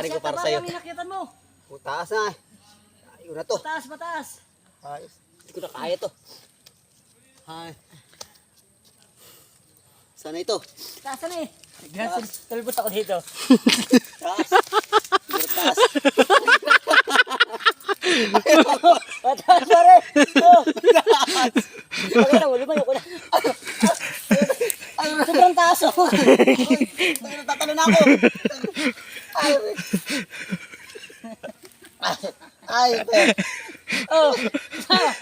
lalakarin ko para sa'yo. Parang nakita mo. Taas na. Ayun na to. Mataas, mataas. Ayos. Hindi ko na kaya to. Ay. Sana ito. Taas na eh. Ganyan, talbot ako dito. Taas. Taas. Mataas pa rin. Oh. Okay na, ko na. Sobrang taas oh. Ay, natatalo na ako. Ay. Ay, pe. Oh. Ah.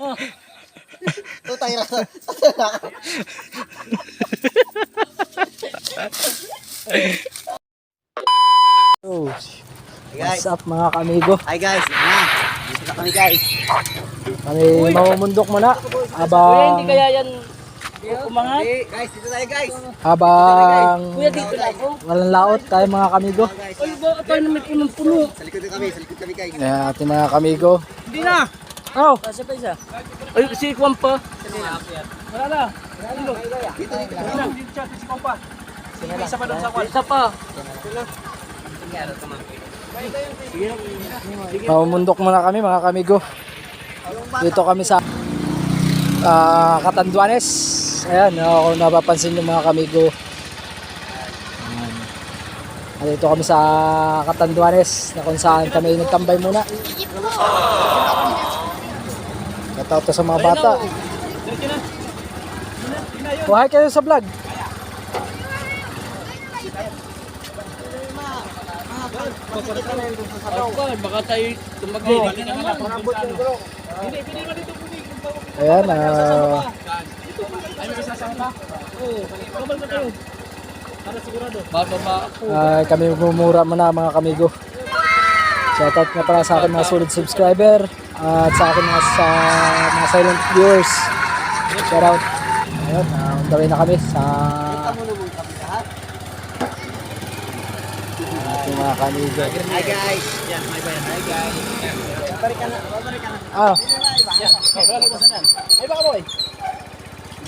Oh. Tutay na. Tutay na. Oh, what's up mga kamigo? Hi guys. Yan. Dito na kami guys. Kami mamumundok muna habang hindi kaya yan umangat? Hey, guys, dito tayo guys. habang Kuya, dito na ako. walang laot tayo mga kamigo. Ay, bakit tayo naman punong-puno? sa likod na kami, sa likod kami guys. Ayan ating mga kamigo. Hindi na. Oh, Kasi pa isa. Ay, si Kwan pa. Wala na. Dito, dito. Isa pa doon sa Kwan. Isa pa. mamumundok muna kami mga kamigo. Dito kami sa ah, Catanduanes. Ayan, ah, kung napapansin yung mga kamigo. Ayan. Dito kami sa Catanduanes na kung saan kami nagtambay muna. Shoutout to sa mga bata. Buhay kayo sa vlog. Baka tayo tumagay. Ayan, ah, Bababa ako. ah, kami mumura muna mga kamigo. Shoutout nga pala sa akin mga solid subscriber at sa akin mga, sa, mga silent viewers. Shoutout. Ayun, uh, way na kami sa ating mga kamigo. Hi guys. Yan, hi guys. Hi guys. Balik ka na, balik ka na. Ah, Ay, baka boy.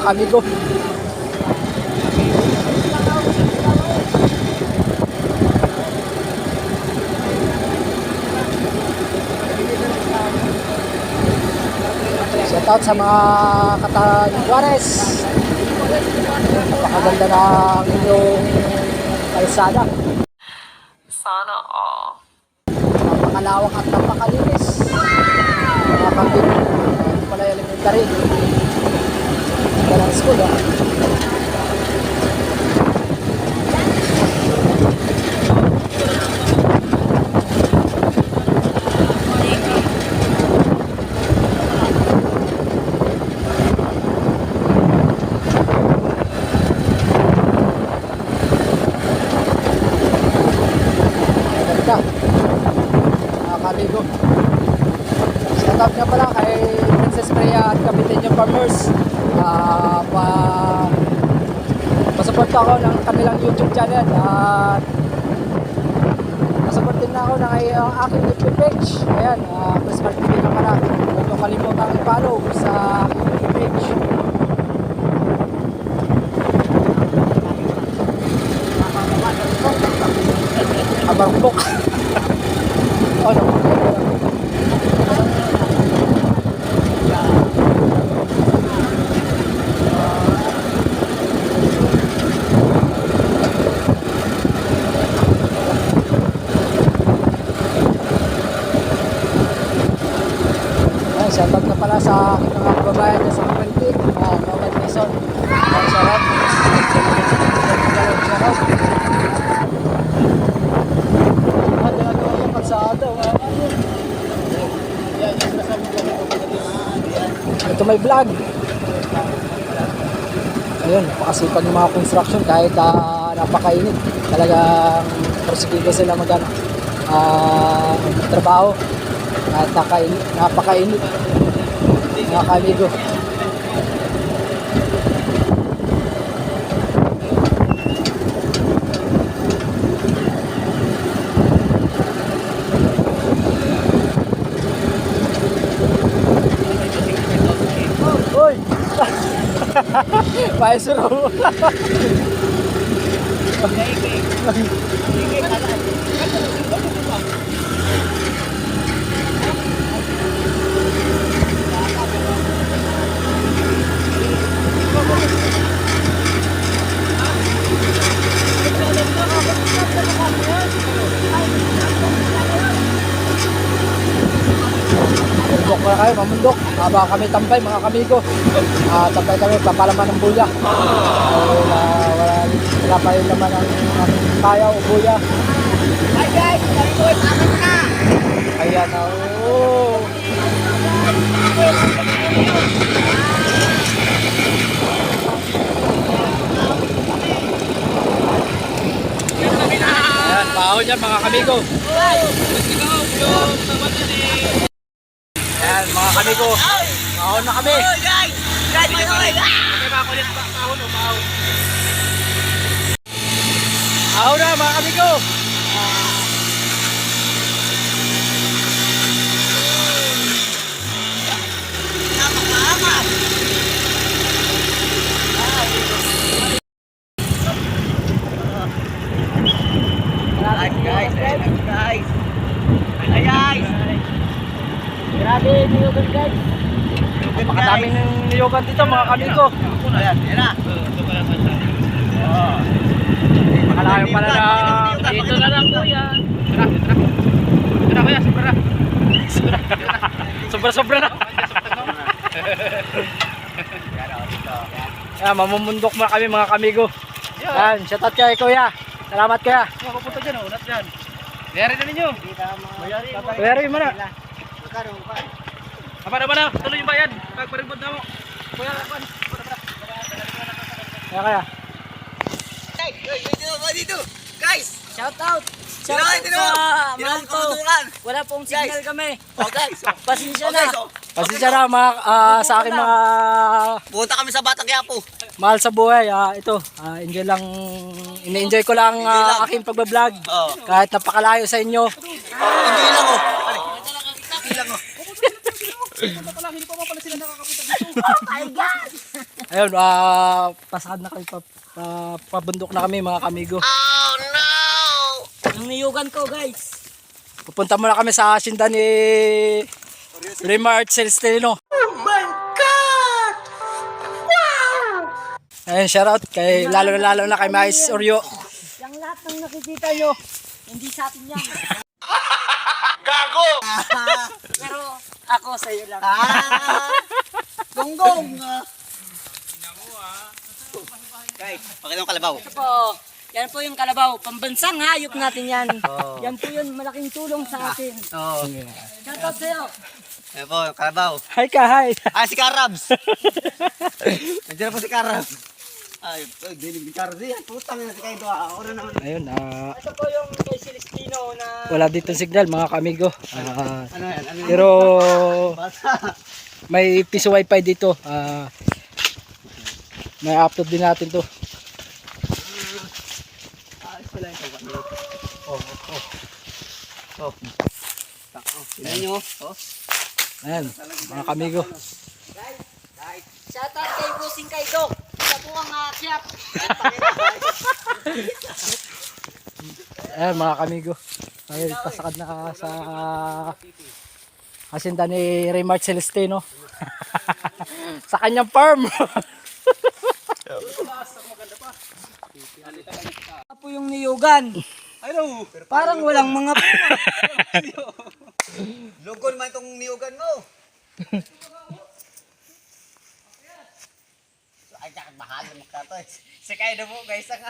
Kamigo. Shout out sa mga Catanduanes. Napakaganda ng inyong kalsada. Sana all. napakalawak at napakalinis. Mga hindi pala elementary. Ito ng school, ah. Maganda. Mga kaligo. Shoutout nga pala kay Princess Freya at Kapitenyo Farmers. Ah, pa pasupport ako ng kanilang YouTube channel at pasupport din na ako ng uh, aking YouTube page. Ayan, uh, Chris Mark TV nga pala. Huwag niyong kalimutang i-follow sa aking YouTube page. Abarbok. oh, no. Ay, shoutout na pala sa mga kababayan dyan sa Kapenti, mga Nomad Mason. Wala ka yun. Ito may vlog. Ayun, napakasipag yung mga construction kahit uh, napakainit. Talagang porsigido sila mag ano, ah, trabaho. At nakainit, napakainit. Mga kamigo. Uy! Maestro! Mamundok na kayo, mamundok. Habang kami tambay, mga kamigo. Ah, tambay kami, papalaman ng buya. Dahil ah, wala, wala pa yung laman ng aming kaya o buya. Hi guys, nagtuloy amin na. Ayan na, oo. Baon yan mga kamigo. Ayan, mga kamigo. Baon na kami. Baon na mga kamigo. Guys, guys, guys! Ay, guys! Grabe, niyugan guys. Napakadami niyugan dito mga kamigo. Ayan, yan na. Makalayo pala na. Dito na lang po yan. Tara, kuya, sobra na. Sobra-sobra na. Yan, mamumundok mo kami mga kamigo. Yan, shout out kay kuya. Salamat kuya. Mapupunta dyan, unat dyan. Mayari na ninyo. Kuya rin mo na. Apa na ba na? Tuloy yung bayan. Pagparigbod na mo. Kaya kaya. Guys, guys, dito, dito! Guys! Shout out! Shout out sa tutulungan! Wala pong signal kami. Oh, guys! Pasensya na. Pasensya na mga, ah, sa akin mga Punta kami sa Batang Quiapo. mahal sa buhay. Ah, ito, ah, enjoy lang, ini-enjoy ko lang ah, aking pagbablog. Oh. Kahit napakalayo sa inyo. Hindi lang, oh. Hindi lang, oh. Ayun, ah, pasakad na kayo, pa, pa, pabundok na kami mga kamigo. Ang niyugan ko guys. Pupunta muna kami sa asinda ni Remart Celestino. Oh my God! Wow! Ayun, shoutout kay, lalo na lalo na kay Mais Oreo. Yung lahat ng nakikita nyo, hindi sa atin yan. Gago! Pero ako sa iyo lang. Ah! Gonggong! Guys, pakita mo kalabaw. Ito po, yan po yung kalabaw. Pambansang hayop natin yan. Yan po yun, malaking tulong sa atin. Oo. Shout out sa'yo. Ayan po, kalabaw. Hi ka, hi! Ah, si Karabs! Nandiyan na po si Karabs. Ay, ay, dinig ni Karabs. Yan, putang na si Kaido. ah. Ako na naman. Ayun, ah, Ito po yung kay Celestino na wala dito signal mga kamigo. Ah, Ano yan? Ano yan? pero Bata. may piso wifi dito. Ah, may upload din natin to. Pala yung kalabaw. Oh, oh, oh. Oh. Tingnan nyo. Oh. Ayan, mga kamigo. shout out kay Busing Kaido. Po ang siyap. Ayan mga kamigo. Ay, pasakad na sa asinda ni Raymart Celestino. sa kanyang farm. Ito po yung niyugan. Hello. Parang walang mga Lugon man itong niyugan mo. Ay, kakak mahal mo ka to. Si Kaido mo, guys. Ang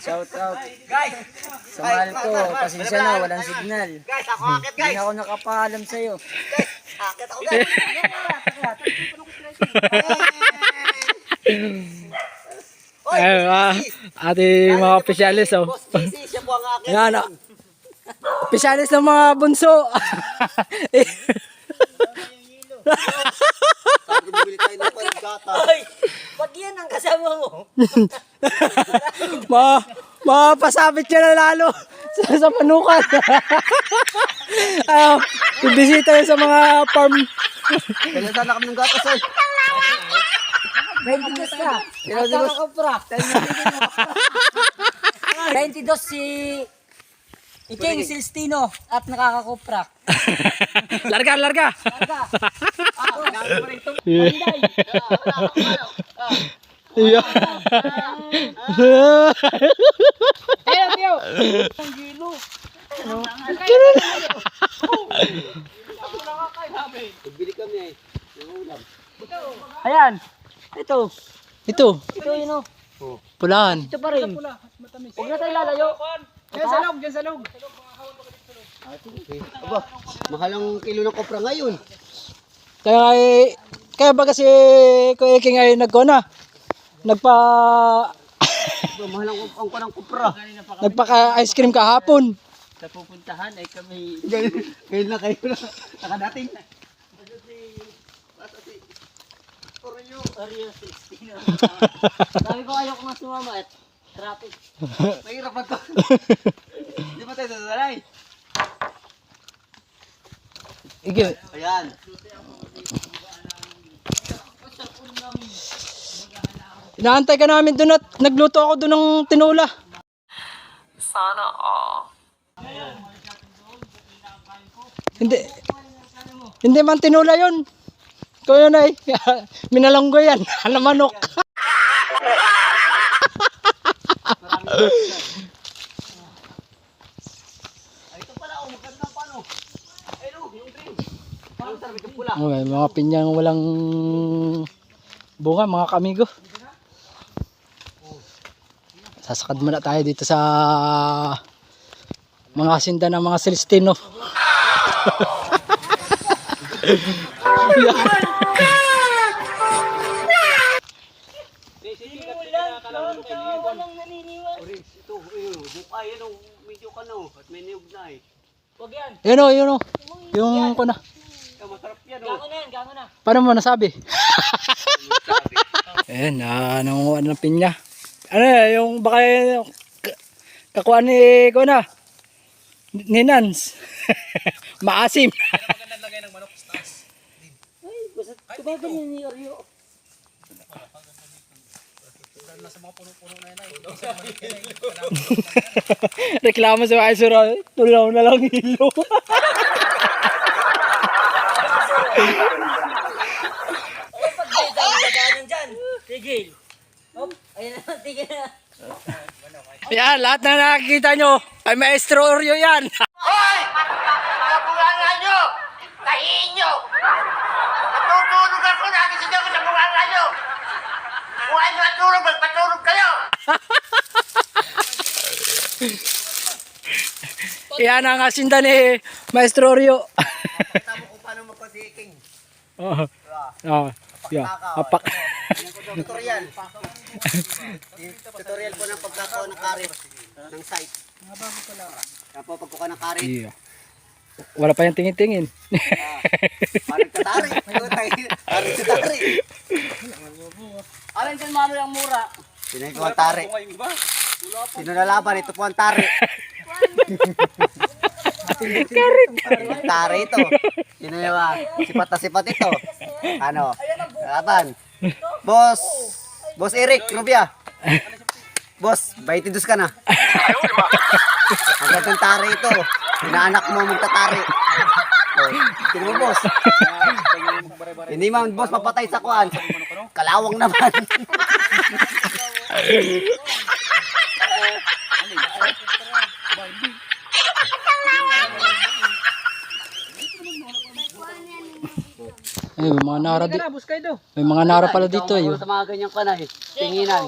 Shout out. Guys! Sa mahal ko, pasensya na, walang signal. Guys, ako akit, Hindi guys! ako nakapaalam sa'yo. Guys, akit ako, guys! Oy, Ayun, ah, Ating mga opisyalis, oh. Siya po ang akin. Yan, oh. Opisyalis ng mga bunso. Sabi bumili tayo ng panggata. Ay, pag yan ang kasama mo. ma mapasabit niya na lalo sa, sa panukan. Ayaw, bibisita yun sa mga farm. Kailan sana kami ng gatas ay? 22 ka. At nakakapra. 22 si Iking Silstino at nakakakupra. larga, larga. Larga. Yeah. Bili kami ay. Ayan. Ito. Ito, Ito yun o. pulaan. Ito pa rin. Huwag na tayo lalayo. Diyan sa loob, diyan sa loob. Aba, mahal ang kilo ng kopra ngayon. Kaya ay, kaya ba kasi Kuya King ay nagkona? Nagpa Aba, mahal ang, ang panang kopra. nagpaka ice cream kahapon. Sa pupuntahan ay kami Ngayon, na kayo na. Nakadating. Sabi ko ayoko nga sumama at traffic. Mahirap pa to. Di ba tayo sasalay? Ige, Ayan. inaantay ka namin doon at nagluto ako doon ng tinula. Sana all. Hindi. Hindi man tinula yun. Ikaw yun ay. Minalanggo yan. Alam manok. Ay, ito pala, oh, maganda pa, no? Ay, no, yung green. Parang sarap itong pula. Okay, mga pinyang walang bunga, mga kamigo. Sasakad muna tayo dito sa mga asinda ng mga Celestino. ayun, buka, yan, oh, medyo ka, no? At may niyog na, eh. Huwag yan. Yun o, yun o. Yung ko na. Masarap yan, oh. Gango na yan, gango na. Paano mo nasabi? Ayan, ah, nangunguha ng pinya. Ano yung baka yung kakuha ni ko na. Ni Nans. Maasim. Ay, basta tumagal yun ni Oreo. Reklamo sa mga isura. Tulaw na lang hilo. Ay. Tigil. Hop, ayun na, tigil na. Yan, lahat na nakikita nyo. Ay maestro Oreo yan. Hoy! Mga bunganga nyo! Tahiin nyo! Natutulog ako, nagising ako sa bunganga nyo! Kung ay natulog, magpatulog kayo! Yan ang asinda ni Maestro Oreo. Tama ko paano magpasiking. Oo. Oo. Yeah. Apak. Tutorial. Tutorial po ng pagkakaw ng karit ng site. Kaya po pagkuha ng karit, Yeah. Wala pa yung tingin-tingin. parang katari. Parang katari. Alin dyan mano yung mura. Sino yung ang tari? Sino nalaban? Ito po ang tari. tari ito. Sino yung ah, sipat na sipat ito? Ano? Laban. Boss. Boss Eric Rubia. Boss, 22 ka na. Ang gandang tari ito. Inaanak mo magtatari. Oh, Sino mo, boss? Hindi man, boss, papatay sa kuan. Kalawang naman. Ay, may mga nara di. May mga nara pala dito eh. Sa mga ganyang kanay, tinginan.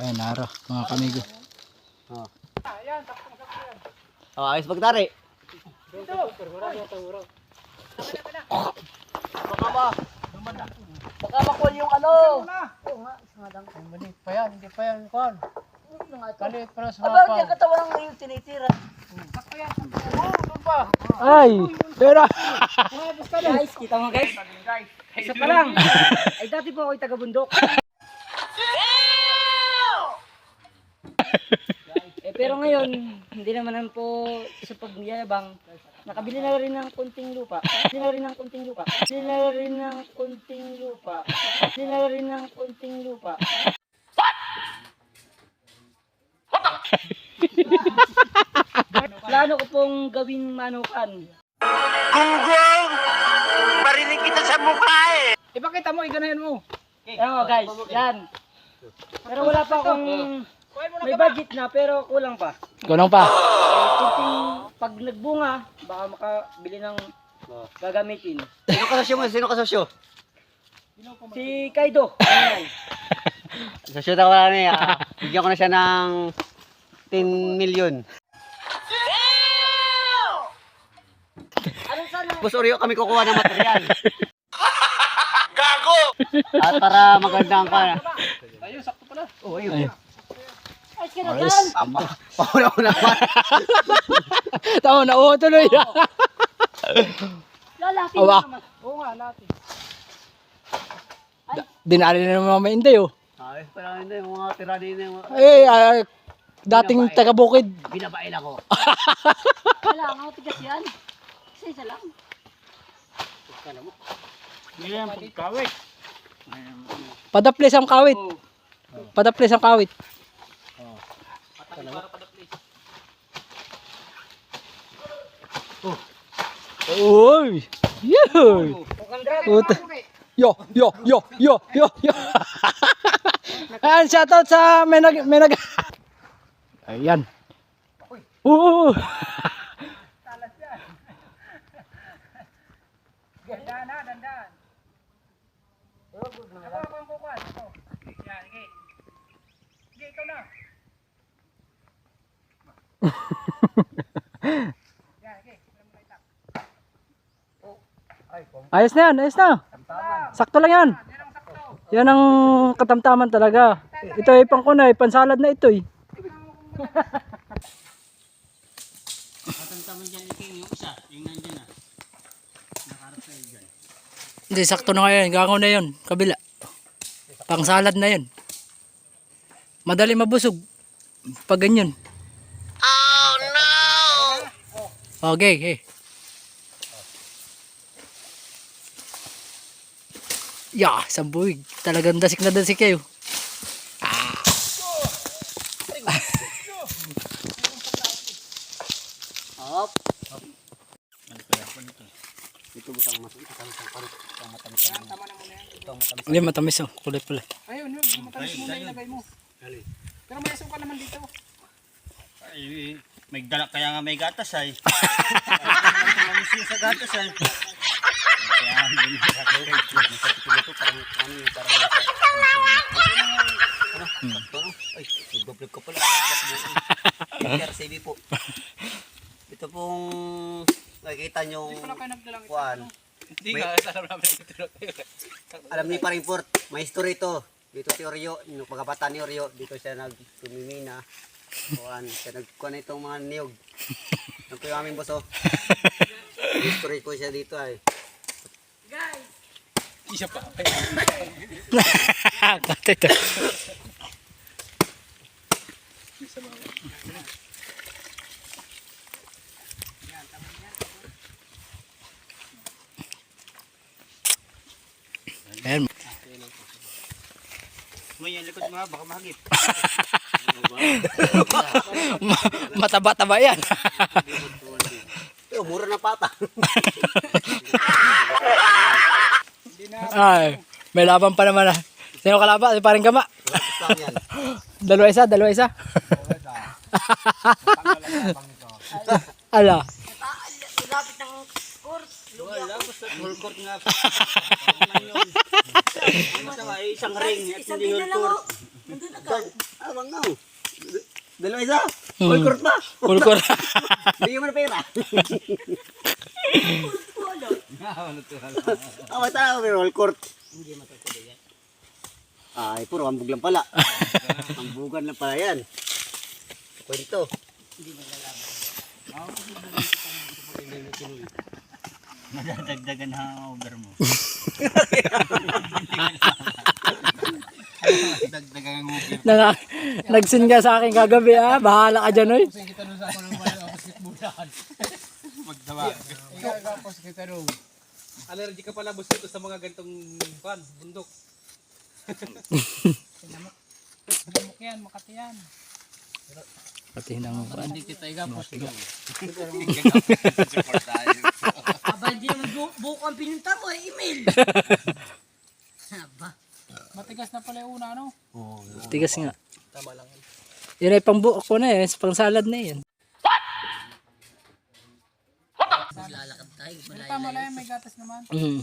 Ay, nara, mga kamigo. Oh, ayos pagtari. Baka makuha yung ano. Oo nga, isa nga lang. Hindi pa yan, hindi pa yan. Kwan. Kalit pa na sa Aba, yung katawan ng ngayon tinitira. Ay, pera. Guys, kita mo guys? Isa pa lang. Ay, dati po ako'y taga-bundok. eh, pero ngayon, hindi naman naman po sa pagyayabang. Nakabili na rin ng kunting lupa. Nakabili na rin ng kunting lupa. Nakabili na rin ng kunting lupa. Nakabili na rin ng kunting lupa. Plano ko pong gawing manukan. Gunggong! Marinig kita sa mukha eh! Ipakita mo, iganayan mo. Yan o guys, yan. Pero wala pa akong may budget na pero kulang pa. Kulang pa. Kunting pag nagbunga, baka makabili ng gagamitin. Sino kasosyo mo? Sino kasosyo? Si Kaido, ayan. Sosyo na wala na eh. Bigyan ko na siya ng 10 million. Oreo, kami kukuha ng material. Gago! At para magandang ka. Ayun, sakto pala. Oh, ayun. Ay, kinagan! Pauna ko naman. Tama na, oo, tuloy. Lalaki Awa. na naman. Oo nga, natin. Dinali na naman mga inday, oh. Ay, parang hindi, mga tira din yung. Eh, ah, dating taga-bukid. Binabail ako. Wala, ang tigas yan. Isa isa lang. Padaplis ang kawit. Padaplis ang kawit. Uy! Yuy! Puta. Yo, yo, yo, yo, yo, yo. Ayan, shoutout sa may nag... May nag... Ayan. Oo. Ayos na yan, ayos na. Sakto lang yan. Yan ang katamtaman talaga. Ito ay pang kunay, pansalad na ito eh. Hindi, sakto na ngayon. Gango na yun. Kabila. Pangsalad na yun. Madali mabusog. Pag ganyan. Oh no! Okay, okay. Ya, sambuig. Talagang dasik na dasik kayo. Hop. Ito busang mas ito kami sa parut. Ito matamis ang Ito matamis. Hindi, matamis oh. Kulay pula. Ay, may dala kaya nga may gatas ay. Yung sa gatas ay. Kaya hindi. Ito parang ano yung parang? Ay, nagbablog ka pala. Po. Ito pong nakikita nyong kuan. Hindi nga, alam namin ito. Alam ni Paring Port, may history to. Dito si Oreo, nung pagkabata ni Oreo, dito siya nagtumimina. Kuan, siya nagkuhan itong mga niyog. Ang kuya aming boss oh. History ko siya dito ay. Isa pa. Kata ito. Ayan. May yung likod mga baka mahagip. Ma- Mataba-taba yan. Yo, mura na pata. Ay, may laban pa naman ah. Sino kalaban? Si paring gama. Dalawa isa, dalawa isa. Ala. Lapit ng course. Wala, basta full court nga. Isang ring at hindi na lang court. oh. Nandun agad. Ah, wag na. Dalawa isa. Court ba? Full court. Bigyan mo na pera. Wala. Ah, wala. Ah, wala. Full court. Ay, puro ambog lang pala. Ambugan lang pala yan. Kwento. Nadadagdagan ang over mo. Dagdagan ang over. Na, nagsin ka sa akin kagabi ah. Bahala ka dyan oy. Allergy ka pala boss dito sa mga gantong pan, bundok. Pati nang Hindi kita igapos. Aba, hindi naman bu- buko ang pinunta mo, eh, email. Aba. Matigas na pala yung una, no? tigas nga. Yan ay pang buok ko na eh. Pang salad na yan. Lalakad tayo, malayo. Tama lang yan, may gatas naman. Mm.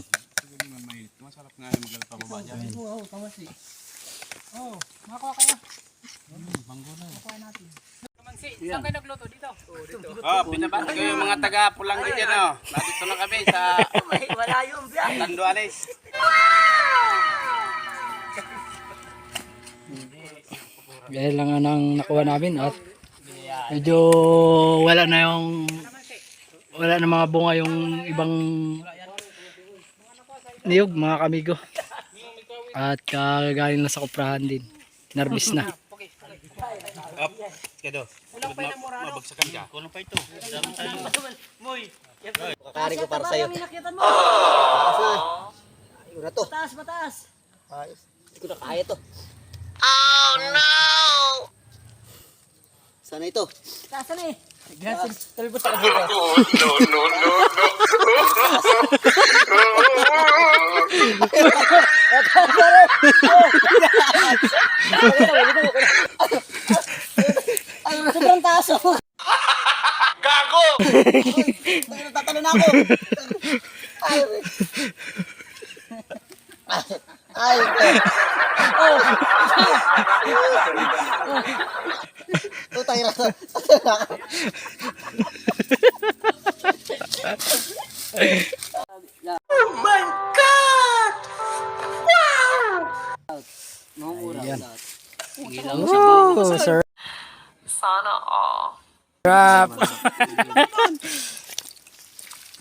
Oo, tawas eh. Oo, makakuha kaya. Banggo na. Makuha natin. Kamansi, saan kayo nagluto? Dito? Oh, pinabati ko yung mga taga Pulangga dyan, oh. Nandito na kami sa Wala yung biyak. Tanduanes. Gaya lang nang nakuha namin at medyo wala na yung wala na mga bunga yung ibang niyog mga kamigo. At kagaling na sa kuprahan din. Narbis na. Kedo. Mabagsakan ka. Kulang pa ito. Moy. Kakari ko para sa'yo. Taas na. Ayun na to. Mataas, mataas. Ayos. Hindi ko na kaya to. Oh no! Sana ito. Taas na eh. Talbot sa kanila. No, no, no, Sobrang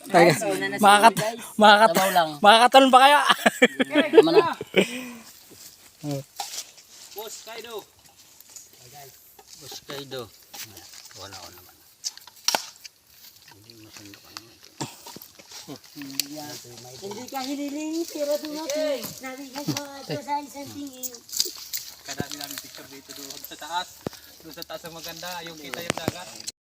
Tayo. Makakat makakat makakatalon pa kaya? Boss, Kaido. Boss Kaido. Wala ko naman. Hindi masundok ang ito. Hindi ka hiniling, pero dumating. Nabigay ko ito sa isang tingin. Kadami namin picture dito doon sa taas. Doon sa taas ang maganda, yung kita yung dagat.